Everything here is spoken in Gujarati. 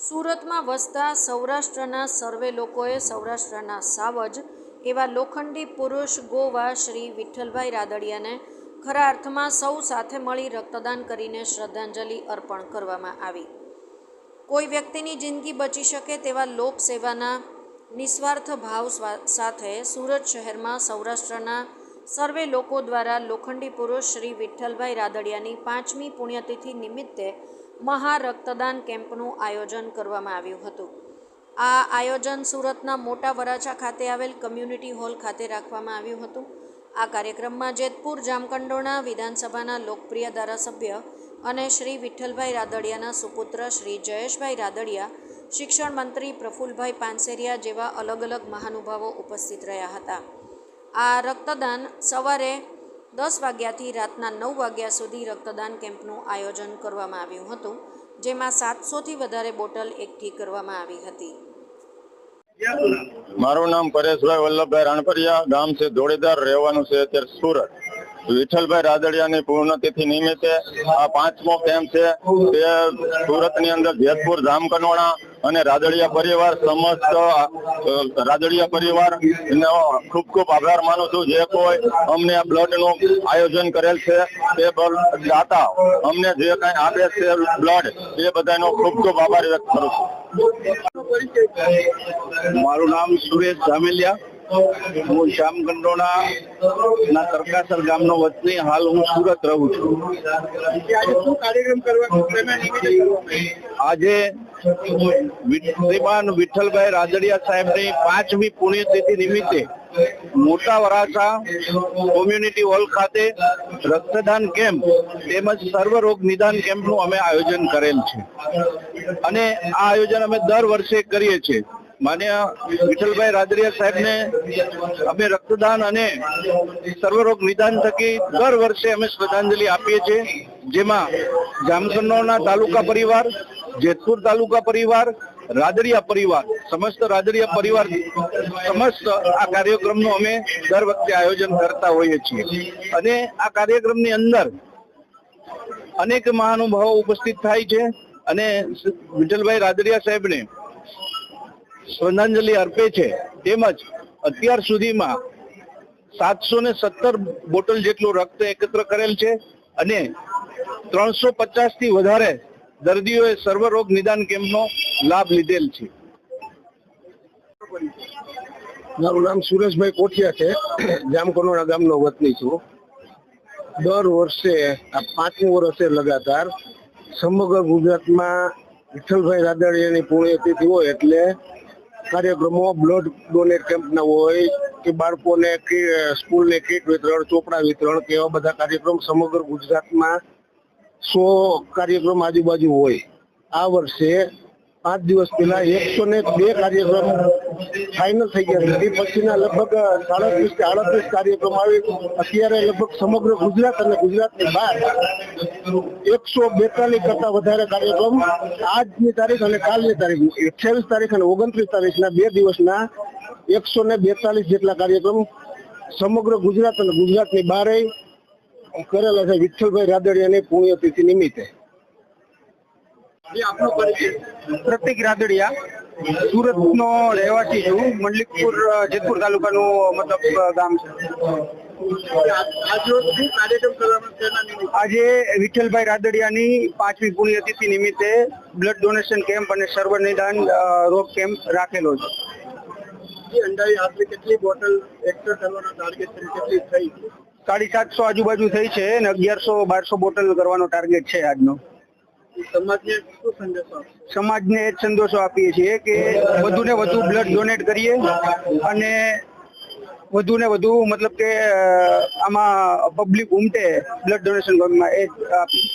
સુરતમાં વસતા સૌરાષ્ટ્રના સર્વે લોકોએ સૌરાષ્ટ્રના સાવજ એવા લોખંડી પુરુષ ગોવા શ્રી વિઠ્ઠલભાઈ રાદડિયાને ખરા અર્થમાં સૌ સાથે મળી રક્તદાન કરીને શ્રદ્ધાંજલિ અર્પણ કરવામાં આવી. કોઈ વ્યક્તિની જિંદગી બચી શકે તેવા લોકસેવાના નિસ્વાર્થ ભાવ સાથે સુરત શહેરમાં સૌરાષ્ટ્રના સર્વે લોકો દ્વારા લોખંડી પુરુષ શ્રી વિઠ્ઠલભાઈ રાદડિયાની પાંચમી પુણ્યતિથિ નિમિત્તે મહા રક્તદાન કેમ્પનું આયોજન કરવામાં આવ્યું હતું. આ આયોજન સુરતના મોટા વરાછા ખાતે આવેલ કમ્યુનિટી હોલ ખાતે રાખવામાં આવ્યું હતું. આ કાર્યક્રમમાં જેતપુર જામકંડોરણા વિધાનસભાના લોકપ્રિય ધારાસભ્ય અને શ્રી વિઠ્ઠલભાઈ રાદડિયાના સુપુત્ર શ્રી જયેશભાઈ રાદડિયા, શિક્ષણ મંત્રી પ્રફુલભાઈ પાનસેરિયા જેવા અલગ અલગ મહાનુભાવો ઉપસ્થિત રહ્યા હતા. આ રક્તદાન સવારે દસ વાગ્યાથી રાતના નવ વાગ્યા સુધી રક્તદાન કેમ્પનું આયોજન કરવામાં આવ્યું હતું, જેમાં સાતસોથી વધારે બોટલ એકઠી કરવામાં આવી હતી. મારું નામ પરેશભાઈ વલ્લભભાઈ રાણપરિયા, ગામ છે જોડીદાર રહેવાનું છે અત્યારે સુરત. વિઠ્ઠલભાઈ રાદડિયાની પૂર્ણતિથિ નિમિત્તે આ પાંચમો કેમ્પ છે. તે સુરતની અંદર જેતપુર ધામકનોણા અને રાદડિયા પરિવાર સમસ્ત રાદડિયા પરિવાર નો ખૂબ ખૂબ આભાર માનું છું. જે કોઈ અમને આ બ્લડનું આયોજન કરેલ છે તે દાતા અમને જે કઈ આપે છે બ્લડ એ બધાનો ખૂબ ખૂબ આભાર વ્યક્ત કરું છું. મારું નામ સુરેશ ધામેલિયા. હું શ્યામ ગંડોણા ના તરકાસર ગામનો વતની હાલ હું સુરત રહું છું. આજે શ્રીમાન વિઠ્ઠલભાઈ રાદડિયા સાહેબની પાંચમી પુણ્યતિથિ નિમિત્તે મોટા વરાછા કોમ્યુનિટી હોલ ખાતે રક્તદાન કેમ્પ તેમજ સર્વરોગ નિદાન કેમ્પનું અમે આયોજન કરેલ છે. અને આ આયોજન અમે દર વર્ષે કરીએ છીએ. માન્ય વિઠ્ઠલભાઈ રાદડિયા સાહેબને અમે રક્તદાન અને સર્વરોગ નિદાન થકી દર વર્ષે અમે શ્રદ્ધાંજલિ આપીએ છીએ. જેમાં જામકંડોરણા તાલુકા પરિવાર જેતપુર તાલુકા પરિવાર, રાદરિયા પરિવાર, સમસ્ત રાદરિયા પરિવાર, સમસ્ત આ કાર્યક્રમનું અમે દર વખતે આયોજન કરતા હોઈએ છીએ. અને આ કાર્યક્રમની અંદર અનેક મહાનુભાવો ઉપસ્થિત થાય છે અને વિઠ્ઠલભાઈ રાદરિયા સાહેબને શ્રદ્ધાંજલિ અર્પે છે. તેમજ અત્યાર સુધીમાં સાતસો ને સત્તર બોટલ જેટલું રક્ત એકત્ર કરેલ છે અને ત્રણસો પચાસથી વધારે દર્દીઓએ સર્વરોગ નિદાન કેમ્પનો લાભ લીધેલ છે. મારું નામ સુરેશભાઈ કોઠિયા છે. જામકનોડા ગામનો વતની છું. દર વર્ષે, આ પાંચમું વર્ષે લગાતાર સમગ્ર ગુજરાતમાં વિઠ્ઠલભાઈ રાદડિયાની પુણ્યતિથિ હોય એટલે કાર્યક્રમો બ્લડ ડોનેટ કેમ્પના હોય કે બાળકોને સ્કૂલને કીટ વિતરણ, ચોપડા વિતરણ કે એવા બધા કાર્યક્રમ સમગ્ર ગુજરાતમાં સો કાર્યક્રમ આજુબાજુ હોય. આ વર્ષે પાંચ દિવસ પહેલા એકસો ને બે કાર્યક્રમ ફાઇનલ થઈ ગયા એ પછીના લગભગ સાડત્રીસ કે આડત્રીસ કાર્યક્રમ આવી. અત્યારે લગભગ સમગ્ર ગુજરાત અને ગુજરાતની બહાર એકસો બેતાલીસ કરતા વધારે કાર્યક્રમ આજની તારીખ અને કાલની તારીખ અઠ્યાવીસ તારીખ અને ઓગણત્રીસ તારીખના બે દિવસના એકસો ને બેતાલીસ જેટલા કાર્યક્રમ સમગ્ર ગુજરાત અને ગુજરાતની બહારે કરેલા છે વિઠ્ઠલભાઈ રાદડિયાની પુણ્યતિથિ નિમિત્તે. પ્રતિક રાદડિયા સુરત નો રહેવાસી છું મંડલિકપુર જેતપુર તાલુકાનું મતલબ ગામ છે. આજે વિઠ્ઠલભાઈ રાદડિયાની પાંચમી પુણ્યતિથિ નિમિત્તે બ્લડ ડોનેશન કેમ્પ અને સર્વ નિદાન અ, રોગ કેમ્પ રાખેલો છે. કેટલી બોટલ એકત્ર કરવાનો ટાર્ગેટ કેટલી થઈ સાડી સાતસો આજુબાજુ થઈ છે અને અગિયારસો બારસો બોટલ કરવાનો ટાર્ગેટ છે આજનો. સમાજને એ જ સંદેશો આપીએ છીએ કે વધુ ને વધુ બ્લડ ડોનેટ કરીએ અને વધુ ને વધુ મતલબ કે આમાં પબ્લિક ઉમટે બ્લડ ડોનેશન કેમ્પમાં એ આપીએ આપી